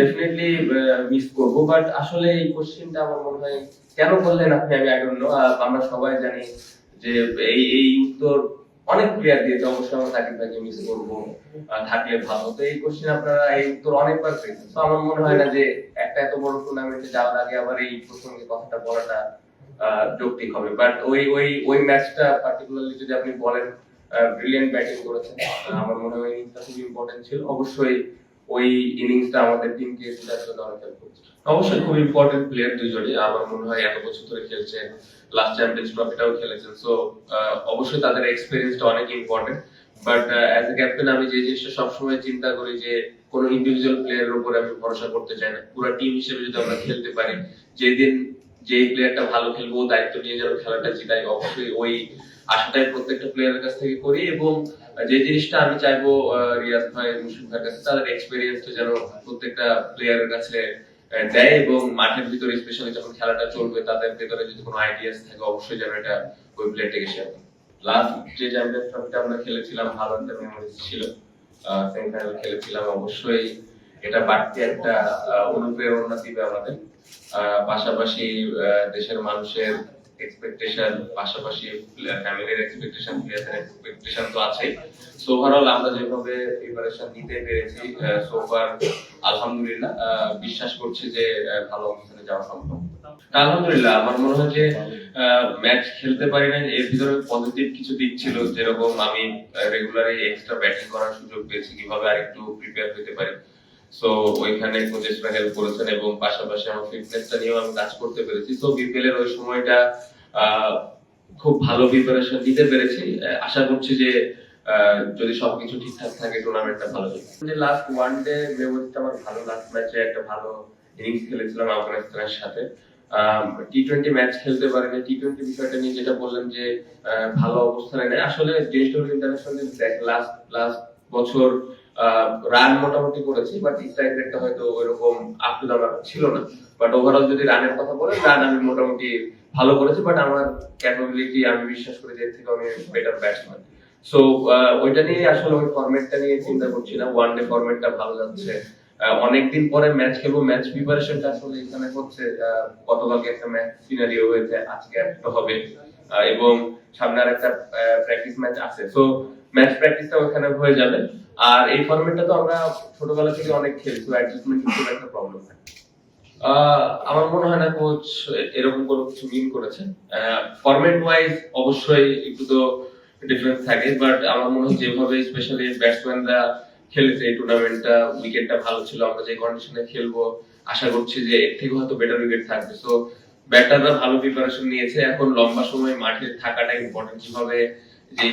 Definitely miss করব but আসলে এই কোশ্চেনটা আমার মনে হয়, কেন বললেন আপনি? আমি আমরা সবাই জানি যে এই এই উত্তর অনেক প্লেয়ার দিয়েছে অবশ্যই আমরা মিস থাকলে ভালো। তো এই কোশ্চেন আপনারা এই উত্তর অনেকবার পেয়েছেন। তো আমার মনে হয় না যে একটা এত বড় টুর্নামেন্টে যাওয়ার আগে আবার এই প্রসঙ্গে কথাটা বলাটা যৌক্তিক হবে। বাট ওই ওই ওই ম্যাচটা পার্টিকুলারলি যদি আপনি বলেন ব্রিলিয়ান্ট ব্যাটিং করেছেন আমার মনে হয় ইনিংসটা খুব ইম্পর্টেন্ট ছিল। অবশ্যই ওই ইনিংসটা আমাদের টিমকে জেতার জন্য অনেক হেল্প অবশ্যই খুব ইম্পর্টেন্ট প্লেয়ার দুজনই। আমার মনে হয় এত বছর ধরে খেলছেন লাস্ট চ্যাম্পিয়ন্স ট্রফিটাও খেলেছেন। সো অবশ্যই তাদের এক্সপিরিয়েন্সটা অনেক important but as a captain আমি যে জিনিসটা সবসময় চিন্তা করি যে, কোনো ইন্ডিভিজুয়াল প্লেয়ারের উপরে আমি ভরসা করতে চাই না। পুরো টিম হিসেবে যদি আমরা খেলতে পারি, যেদিন যে প্লেয়ারটা ভালো খেলব, দায়িত্ব নিয়ে যেন খেলাটা জিতাই, অবশ্যই ওই আশাটাই প্রত্যেকটা প্লেয়ারের কাছ থেকে করি এবং যে জিনিসটা আমি চাইব রিয়াজ ভাই মুশফিক ভাইয়ের কাছে তাদের এক্সপিরিয়েন্সটা যেন প্রত্যেকটা প্লেয়ারের কাছে দেয় এবং মাঠের ভিতরে স্পেশালি যখন খেলাটা চলবে, তাদের ভেতরে যদি কোনো আইডিয়াস থাকে, অবশ্যই যেন এটা ওই প্লেয়ারটাকে শেয়ার করে। লাস্ট যে চ্যাম্পিয়ন্স ট্রফিটা আমরা খেলেছিলাম ভালো একটা মেমোরিজ ছিল সেমিফাইনাল খেলেছিলাম, অবশ্যই এটা বাড়তি একটা অনুপ্রেরণা দিবে আমাদের। পাশাপাশি দেশের মানুষের এক্সপেকটেশন পাশাপাশি ফ্যামিলির এক্সপেকটেশন এক্সপেকটেশন তো আছে সো ওভারঅল আমরা যেভাবে প্রিপারেশন নিতে পেরেছি আলহামদুলিল্লাহ বিশ্বাস করছি যে ভালো অবস্থানে যাওয়া সম্ভব। আলহামদুলিল্লাহ, আমার মনে হয় যে ম্যাচ খেলতে পারি না এর ভিতরে পজিটিভ কিছু দিক ছিল, যেরকম আমি রেগুলারই এক্সট্রা ব্যাটিং করার সুযোগ পেয়েছি, কীভাবে আরেকটু প্রিপেয়ার হতে পারি। সো ওইখানে হেল্প করেছেন এবং পাশাপাশি আমার ফিটনেসটা নিয়েও আমি কাজ করতে পেরেছি। তো বিপিএল এর ওই সময়টা খুব ভালো প্রিপারেশন পেরেছি। আশা করছি যে যদি সবকিছু ঠিকঠাক থাকে টুর্নামেন্টটা ভালো যাবে লাস্ট ওয়ান ডে আমার ভালো লাস্ট ম্যাচে একটা ভালো ইনিংস খেলেছিলাম আফগানিস্তানের সাথে। টি টোয়েন্টি ম্যাচ খেলতে পারেনি। টি টোয়েন্টি বিষয়টা নিয়ে যেটা বললেন যে ভালো অবস্থানে নেই। আসলে জিনিসটা ইন্টারন্যাশনাল লাস্ট লাস্ট বছর রান মোটামুটি করেছি বাট স্ট্রাইক হয়তো ওইরকম আপ টু ছিল না। বাট ওভারঅল যদি রানের কথা বলেন রান আমি মোটামুটি ভালো করেছি বাট আমার ক্যাপাবিলিটি আমি বিশ্বাস করি যে থেকে আমি বেটার ব্যাটসম্যান সো ওইটা নিয়ে আসলে ওই ফরম্যাটটা নিয়ে চিন্তা করছি না। ওয়ান ডে ফরম্যাটটা ভালো যাচ্ছে। অনেকদিন পরে ম্যাচ খেলব। ম্যাচ প্রিপারেশনটা আসলে এখানে হচ্ছে গতকালকে একটা ম্যাচ সিনারিও হয়েছে, আজকে একটা হবে। এবং সামনে আর একটা প্র্যাকটিস ম্যাচ আছে। সো ম্যাচ প্র্যাকটিসটা ওখানে হয়ে যাবে। আর এই ফরম্যাটটা তো আমরা ছোটবেলা থেকে অনেক খেলি তো অ্যাডজাস্টমেন্ট খুব একটা প্রবলেম আহ, আমার মনে হয় না কোচ এরকম কোনো কিছু মিন করেছে। ফরম্যাট ওয়াইজ অবশ্যই একটু তো ডিফারেন্স থাকে বাট আমার মনে হয় যেভাবে স্পেশালি ব্যাটসম্যানরা খেলেছে এই টুর্নামেন্টটা উইকেটটা ভালো ছিল আমরা যে কন্ডিশনে খেলব আশা করছি যে এর থেকে হয়তো বেটার উইকেট থাকবে। সো ব্যাটাররা ভালো প্রিপারেশন নিয়েছে এখন লম্বা সময় মাঠে থাকাটা ইম্পর্টেন্ট কীভাবে যে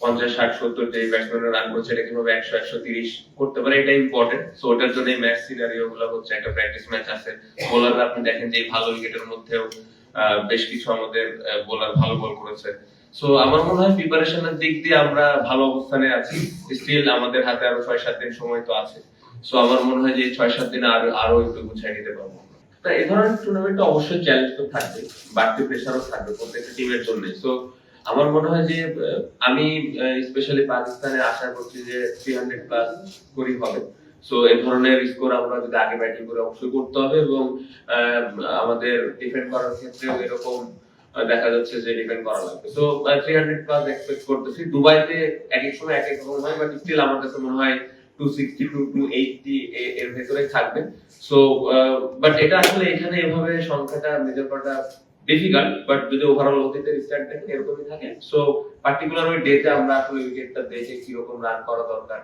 পঞ্চাশ, ষাট, সত্তর যে ব্যাটসম্যানরা রান করছে, এটা কীভাবে একশো একশো তিরিশ করতে পারে এটা ইম্পর্টেন্ট সো ওটার জন্য ম্যাচ সিনারিও গুলো হচ্ছে একটা প্র্যাকটিস ম্যাচ আছে। বোলাররা আপনি দেখেন যে ভালো উইকেটের মধ্যেও বেশ কিছু আমাদের বোলার ভালো বল করেছে। সো আমার মনে হয় প্রিপারেশনের দিক দিয়ে আমরা ভালো অবস্থানে আছি। স্টিল আমাদের হাতে আরও ছয় সাত দিন সময় তো আছে। সো আমার মনে হয় যে ছয় সাত দিনে আরও আরও একটু গুছিয়ে নিতে পারব। তা এই ধরনের টুর্নামেন্টে অবশ্যই চ্যালেঞ্জ তো থাকবে বাড়তি প্রেশারও থাকবে প্রত্যেকটা টিমের জন্য সো আমার মনে হয় যে আমি স্পেশালি পাকিস্তানে আশা করছি যে থ্রি হান্ড্রেড প্লাস করি হবে। সো এই ধরনের স্কোর আমরা যদি আগে ব্যাটিং করে অবশ্যই করতে হবে এবং আমাদের ডিফেন্ড করার ক্ষেত্রেও এরকম দেখা যাচ্ছে যে ডিফেন্ড করা লাগবে। So three hundred plus expect করতেছি। দুবাইতে এক এক সময় এক এক রকম হয় বাট স্টিল আমার কাছে মনে হয় two sixty to two eighty এর ভেতরে থাকবে। সো বাট এটা আসলে এখানে এভাবে সংখ্যাটা মেজার করাটা ডিফিকাল্ট বাট যদি ওভারঅল অতীতের স্টার্ট দেখেন এরকমই থাকে। সো পার্টিকুলার ওই ডেতে আমরা আসলে উইকেটটা দেখে কীরকম রান করা দরকার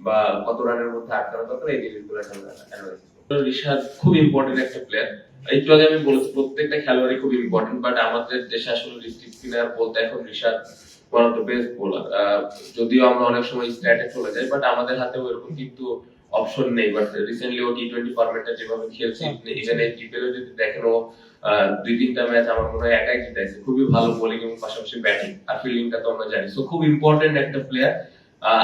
বা কত রানের মধ্যে আটকানো দরকার এই জিনিসগুলো আমরা অ্যানালাইসিস খুব ইম্পর্টেন্ট একটা প্লেয়ার একটু আগে আমি বলেছি প্রত্যেকটা খেলোয়াড়ই খুব ইম্পর্টেন্ট বাট আমাদের দেশে আসলে ডিস্ট্রিক্ট বলতে এখন Rishad one of the best bowler যদিও আমরা অনেক সময় স্ট্যাটে চলে যাই বাট আমাদের হাতেও এরকম কিন্তু অপশন নেই। বাট রিসেন্টলি ও টি টোয়েন্টি ফরম্যাটটা যেভাবে খেলছে ইভেন এই জিপিএল যদি দেখেন ও দুই তিনটা ম্যাচ আমার মনে হয় একাই জিতাইছে। খুবই ভালো বোলিং এবং পাশাপাশি ব্যাটিং আর ফিল্ডিংটা তো আমরা জানি। সো খুব ইম্পর্টেন্ট একটা প্লেয়ার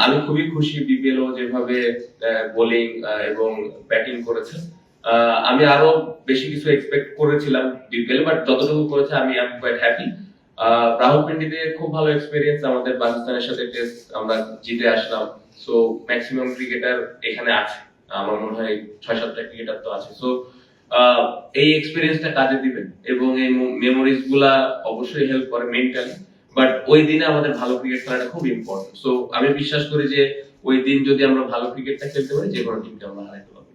আমি খুবই খুশি বিপিএল ও যেভাবে বোলিং এবং ব্যাটিং করেছে। আমি আরও বেশি কিছু এক্সপেক্ট করেছিলাম বিপিএল বাট যতটুকু করেছে আমি আই কোয়াইট হ্যাপি রাহুল পিন্ডিতে খুব ভালো এক্সপিরিয়েন্স আমাদের পাকিস্তানের সাথে টেস্ট আমরা জিতে আসলাম। সো ম্যাক্সিমাম ক্রিকেটার এখানে আছে। আমার মনে হয় ছয় সাতটা ক্রিকেটার তো আছে। সো এই এক্সপিরিয়েন্সটা কাজে দিবেন এবং এই মেমোরিজগুলা অবশ্যই হেল্প করে মেন্টালি বাট ওই দিনে আমাদের ভালো ক্রিকেট খেলাটা খুব ইম্পর্টেন্ট সো আমি বিশ্বাস করি যে ওই দিন যদি আমরা ভালো ক্রিকেটটা খেলতে পারি, যে কোনো টিমকে আমরা হারাইতে পারব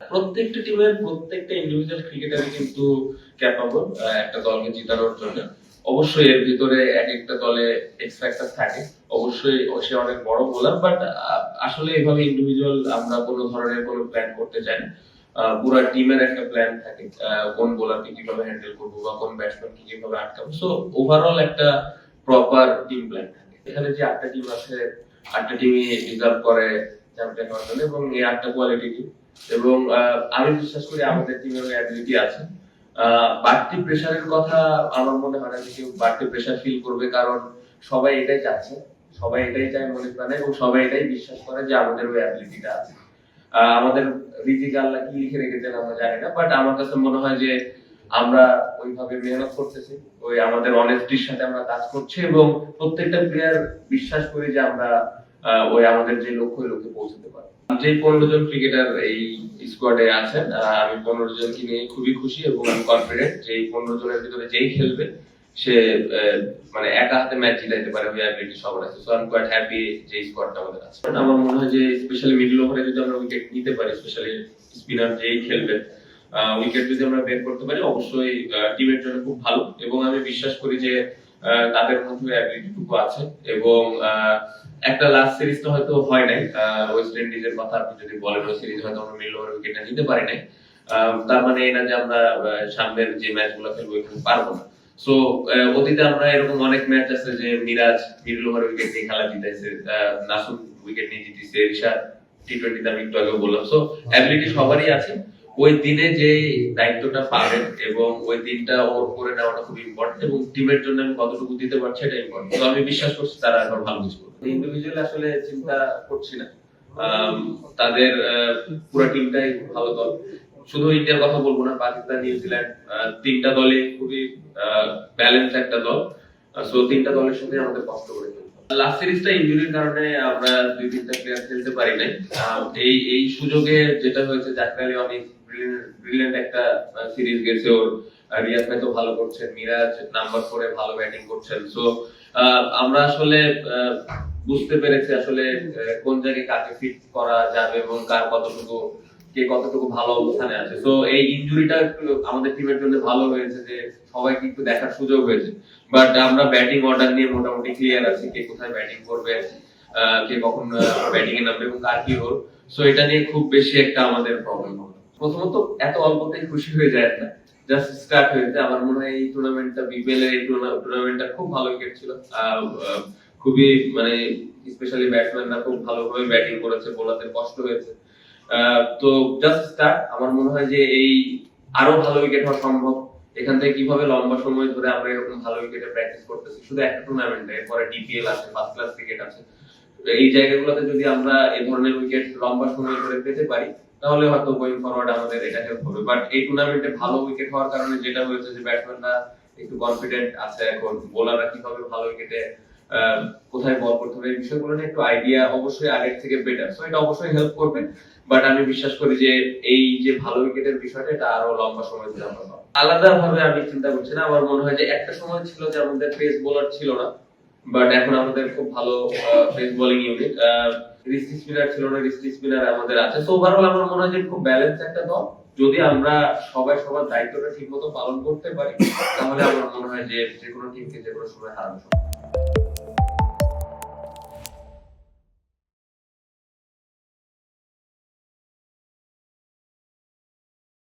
প্রত্যেকটা টিমের প্রত্যেকটা ইন্ডিভিজুয়াল ক্রিকেটারই কিন্তু ক্যাপাবল একটা দলকে জিতানোর জন্য। অবশ্যই এর ভিতরে এক একটা দলে এক্স ফ্যাক্টর থাকে। অবশ্যই সে অনেক বড় বোলার বাট আসলে এইভাবে ইন্ডিভিজুয়াল আমরা কোনো ধরনের কোনো প্ল্যান করতে চাই না। পুরো টিমের একটা প্ল্যান থাকে কোন বোলারকে কীভাবে হ্যান্ডেল করব বা কোন ব্যাটসম্যানকে কীভাবে আটকাবো। সো ওভারঅল একটা প্রপার টিম প্ল্যান থাকে। এখানে যে আটটা টিম আছে, আটটা টিমই করে চ্যাম্পিয়ন হওয়ার জন্য এবং এই আটটা কোয়ালিটি টিম এবং আমি বিশ্বাস করি আমাদের টিমের অ্যাবিলিটি আছে। বাড়তি প্রেশারের কথা আমার মনে হয় না যে কেউ বাড়তি প্রেশার ফিল করবে, কারণ সবাই এটাই চাচ্ছে। সবাই এটাই চায় মনে প্রাণে এবং সবাই এটাই বিশ্বাস করে যে আমাদের ওই অ্যাবিলিটিটা আছে। আমাদের রিজিক আল্লাহ কি লিখে রেখেছেন আমরা জানি না বাট আমার কাছে মনে হয় যে আমরা ওইভাবে মেহনত করতেছি, ওই আমাদের অনেস্টির সাথে আমরা কাজ করছি এবং প্রত্যেকটা প্লেয়ার বিশ্বাস করি যে আমরা ওই আমাদের যে লক্ষ্য লক্ষ্যে পৌঁছতে পারব। যে পনেরো জন ক্রিকেটার এই স্কোয়াডে আছেন আমি পনেরো জনকে নিয়ে খুবই খুশি এবং আমি কনফিডেন্ট যে এই পনেরো জনের ভিতরে যেই খেলবে সে মানে একা হাতে ম্যাচ জিতাইতে পারে ওই অ্যাবিলিটি সবার আছে। So I am quite happy যে স্কোয়াডটা আমাদের আছে। আমার মনে হয় যে স্পেশালি মিডল ওভারে যদি আমরা উইকেট নিতে পারি স্পেশালি স্পিনার যেই খেলবে উইকেট যদি আমরা বের করতে পারি, অবশ্যই টিমের জন্য খুব ভালো। এবং আমি বিশ্বাস করি যে তাদের মধ্যে অ্যাবিলিটিটুকু আছে। এবং একটা লাস্ট সিরিজটা হয়তো হয় নাই। ওয়েস্ট ইন্ডিজের কথা আপনি যদি বলেন, ওই সিরিজ হয়তো আমরা মিডল ওভার উইকেটটা নিতে পারি নাই। তার মানে এই না যে আমরা সামনের যে ম্যাচগুলো খেলব এখানে পারব না। সো অতীতে আমরা এরকম অনেক ম্যাচ আছে যে মিরাজ মিডল ওভার উইকেট নিয়ে খেলা জিতাইছে নাসুম উইকেট নিয়ে জিতেছে ঋষাদ টি টোয়েন্টিতে আমি একটু আগে বললাম। সো অ্যাবিলিটি সবারই আছে। ওই দিনে যে দায়িত্বটা পাবেন এবং ওই দিনটা ওর করে নেওয়াটা খুব ইম্পর্টেন্ট এবং টিমের জন্য আমি কতটুকু দিতে পারছি এটা ইম্পর্টেন্ট তো আমি বিশ্বাস করছি তারা এখন ভালো কিছু করবে। ইন্ডিভিজুয়াল আসলে চিন্তা করছি না। তাদের পুরো টিমটাই ভালো দল। শুধু ইন্ডিয়ার কথা বলব না, পাকিস্তান নিউজিল্যান্ড তিনটা দলে খুবই ব্যালেন্স একটা দল। সো তিনটা দলের সাথে আমাদের কষ্ট করে লাস্ট সিরিজটা ইনজুরির কারণে আমরা দুই তিনটা প্লেয়ার খেলতে পারি নাই। এই এই সুযোগে যেটা হয়েছে, জাকির অনেক ব্রিলিয়েন্ট একটা সিরিজ গেছে ওর। রিয়াজ ভাই তো ভালো করছেন, মিরাজ নাম্বার ফোরে ভালো ব্যাটিং করছেন। সো আমরা আসলে বুঝতে পেরেছি আসলে কোন জায়গায় কাকে ফিট করা যাবে এবং কার কতটুকু কে কতটুকু ভালো অবস্থানে আছে। তো এই ইনজুরিটা আমাদের টিমের জন্য ভালো হয়েছে যে দেখার সুযোগ হয়েছে। বাট আমরা ব্যাটিং অর্ডার নিয়ে মোটামুটি ক্লিয়ার আছি কে কোথায় ব্যাটিং করবে কে কখন ব্যাটিং এ নামবে এবং কার কি সো এটা নিয়ে খুব বেশি একটা আমাদের প্রবলেম প্রথমত, এত অল্পতেই খুশি হয়ে যায় না। জাস্ট স্টার্ট হয়েছে আমার মনে হয় এই টুর্নামেন্টটা বিপিএল এর এই টুর্নামেন্টটা খুব ভালো উইকেট ছিল। খুবই মানে স্পেশালি ব্যাটসম্যানরা খুব ভালোভাবে ব্যাটিং করেছে বোলারদের কষ্ট হয়েছে। তো জাস্ট স্টার্ট আমার মনে হয় যে এই আরও ভালো উইকেট হওয়া সম্ভব। এখান থেকে কীভাবে লম্বা সময় ধরে আমরা এরকম ভালো উইকেটে প্র্যাকটিস করতেছি, শুধু একটা টুর্নামেন্টে এরপরে ডিপিএল আছে ফার্স্ট ক্লাস ক্রিকেট আছে। এই জায়গাগুলোতে যদি আমরা এই ধরনের উইকেট লম্বা সময় ধরে পেতে পারি, তাহলে হয়তো গোয়িং ফরওয়ার্ড আমাদের এটা হেল্প হবে। বাট এই টুর্নামেন্টে ভালো উইকেট হওয়ার কারণে যেটা হয়েছে যে ব্যাটসম্যানরা একটু কনফিডেন্ট আছে এখন বোলাররা কীভাবে ভালো উইকেটে কোথায় বল করতে হবে, এই বিষয়গুলো নিয়ে একটু আইডিয়া অবশ্যই আগের থেকে বেটার সো এটা অবশ্যই হেল্প করবে। বাট আমি বিশ্বাস করি যে এই যে ভালো উইকেটের বিষয়টা, এটা আরও লম্বা সময় ধরে আমরা পাবো। আলাদা ভাবে আমি চিন্তা করছি না। আমার মনে হয় যে একটা সময় ছিল যে আমাদের পেস বোলার ছিল না। বাট এখন আমাদের খুব ভালো pace bowling unit wristy spinner ছিল না রিস্টি স্পিনার আমাদের আছে। সো ওভারঅল আমার মনে হয় যে খুব ব্যালেন্স একটা দল। যদি আমরা সবাই সবার দায়িত্বটা ঠিক মতো পালন করতে পারি, তাহলে আমার মনে হয় যে যে কোনো টিমকে যে কোনো সময় হারানো সম্ভব।